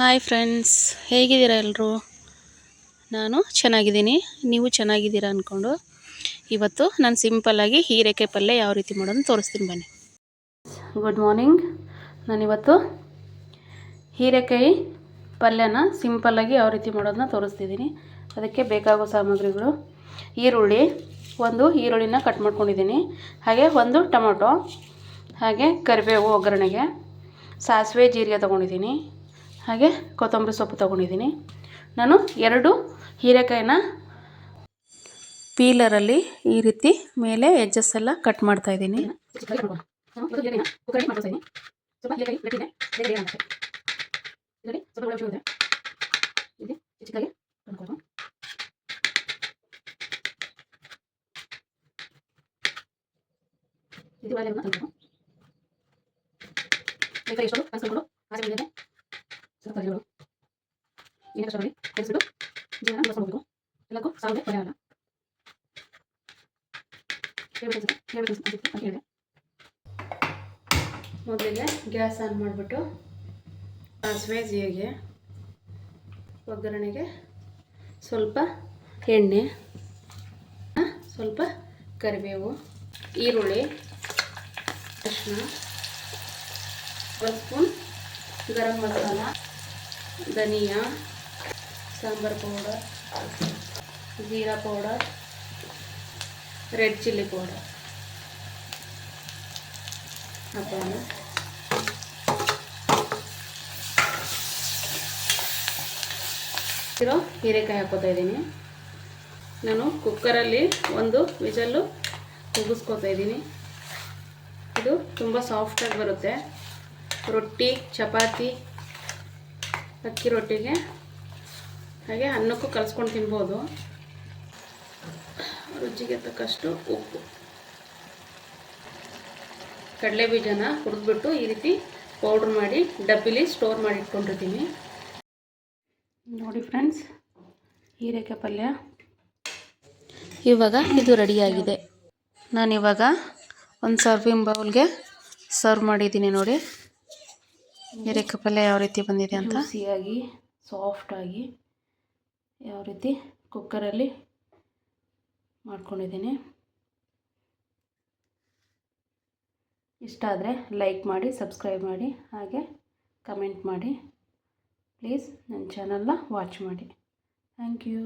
Hi friends ಹೇಗಿದ್ದೀರಾ ಎಲ್ಲರೂ ನಾನು ಚೆನ್ನಾಗಿದ್ದೀನಿ. ನೀವು ಚೆನ್ನಾಗಿದ್ದೀರಾ ಅಂದ್ಕೊಂಡು ಇವತ್ತು ನಾನು ಸಿಂಪಲ್ಲಾಗಿ ಹೀರೆಕಾಯಿ ಪಲ್ಯ ಯಾವ ರೀತಿ ಮಾಡೋದು ತೋರಿಸ್ತೀನಿ ಬನ್ನಿ. ಗುಡ್ ಮಾರ್ನಿಂಗ್ ನಾನಿವತ್ತು ಹೀರೆಕಾಯಿ ಪಲ್ಯನ ಸಿಂಪಲ್ಲಾಗಿ ಯಾವ ರೀತಿ ಮಾಡೋದನ್ನ ತೋರಿಸ್ತಿದ್ದೀನಿ. ಅದಕ್ಕೆ ಬೇಕಾಗೋ ಸಾಮಗ್ರಿಗಳು. ಈರುಳ್ಳಿ, ಒಂದು ಈರುಳ್ಳಿನ ಕಟ್ ಮಾಡ್ಕೊಂಡಿದ್ದೀನಿ. ಹಾಗೆ ಒಂದು ಟೊಮೊಟೊ, ಹಾಗೆ ಕರಿಬೇವು ಒಗ್ಗರಣೆಗೆ. ಸಾಸಿವೆ, ಜೀರಿಗೆ ತೊಗೊಂಡಿದ್ದೀನಿ. ಹಾಗೆ ಕೊತ್ತಂಬರಿ ಸೊಪ್ಪು ತೊಗೊಂಡಿದ್ದೀನಿ. ನಾನು ಎರಡು ಹೀರೆಕಾಯಿನ ಪೀಲರಲ್ಲಿ ಈ ರೀತಿ ಮೇಲೆ ಎಜ್ಜಸ್ ಎಲ್ಲ ಕಟ್ ಮಾಡ್ತಾ ಇದ್ದೀನಿ. ಇದು ಸ್ವಲ್ಪ ಕರಿಬೇವು ಏನೇ ಕಷ್ಟ ಮಾಡಿ ಬೆಳೆಸ್ಬಿಟ್ಟು ಜೀವನ ಬಳಸ್ಕೊಳ್ಬೇಕು ಎಲ್ಲಕ್ಕೂ ಸಾವಿರ ಪರ್ಯಾಯ ಅಲ್ಲ. ಹೇಳಿದೆ ಮೊದಲಿಗೆ ಗ್ಯಾಸ್ ಆನ್ ಮಾಡಿಬಿಟ್ಟು ಸಾಸಿವೆ ಜೀರಿಗೆ, ಒಗ್ಗರಣೆಗೆ ಸ್ವಲ್ಪ ಎಣ್ಣೆ ಸ್ವಲ್ಪ ಕರಿಬೇವು, ಈರುಳ್ಳಿ ಅರಿಶಿನ ಒಂದು spoon garam masala. Dhania, sambar powder, jeera powder, red chilli powder. ಹಾಕೋಣ ಇರೋ ಹೀರೆಕಾಯಿ ಹಾಕೋತಾ ಇದ್ದೀನಿ. ನಾನು ಕುಕ್ಕರಲ್ಲಿ ಒಂದು ವಿಜಲ್ಲು ಕುಗ್ಗಿಸ್ಕೋತಾ ಇದ್ದೀನಿ. ಇದು ತುಂಬ ಸಾಫ್ಟಾಗಿ ಬರುತ್ತೆ. ರೊಟ್ಟಿ, ಚಪಾತಿ ಅಕ್ಕಿ ರೊಟ್ಟಿಗೆ. ಹಾಗೆ ಅನ್ನಕ್ಕೂ ಕಲಿಸ್ಕೊಂಡು ತಿನ್ಬೋದು. ರುಚಿಗೆ ತಕ್ಕಷ್ಟು ಉಪ್ಪು. ಕಡಲೆ ಬೀಜನ ಹುರಿದ್ಬಿಟ್ಟು ಈ ರೀತಿ ಪೌಡ್ರ್ ಮಾಡಿ, ಡಬ್ಬಿಲಿ ಸ್ಟೋರ್ ಮಾಡಿ ಇಟ್ಕೊಂಡಿರ್ತೀನಿ. ನೋಡಿ ಫ್ರೆಂಡ್ಸ್ ಹೀರೆಕಾಯಿ ಪಲ್ಯ. ಇವಾಗ ಇದು ರೆಡಿಯಾಗಿದೆ. ನಾನಿವಾಗ ಒಂದು ಸರ್ವಿಂಗ್ ಬೌಲ್ಗೆ ಸರ್ವ್ ಮಾಡಿದ್ದೀನಿ ನೋಡಿ. ಪಲ್ಯ ಯಾವ ರೀತಿ ಬಂದಿದೆ ಅಂತ? ಸಿಹಿಯಾಗಿ ಸಾಫ್ಟಾಗಿ ಯಾವ ರೀತಿ ಕುಕ್ಕರಲ್ಲಿ ಮಾಡ್ಕೊಂಡಿದ್ದೀನಿ. ಇಷ್ಟ ಆದರೆ ಲೈಕ್ ಮಾಡಿ, ಸಬ್ಸ್ಕ್ರೈಬ್ ಮಾಡಿ, ಹಾಗೆ ಕಮೆಂಟ್ ಮಾಡಿ. ಪ್ಲೀಸ್, ನನ್ನ ಚಾನಲ್ನ ವಾಚ್ ಮಾಡಿ. Thank you.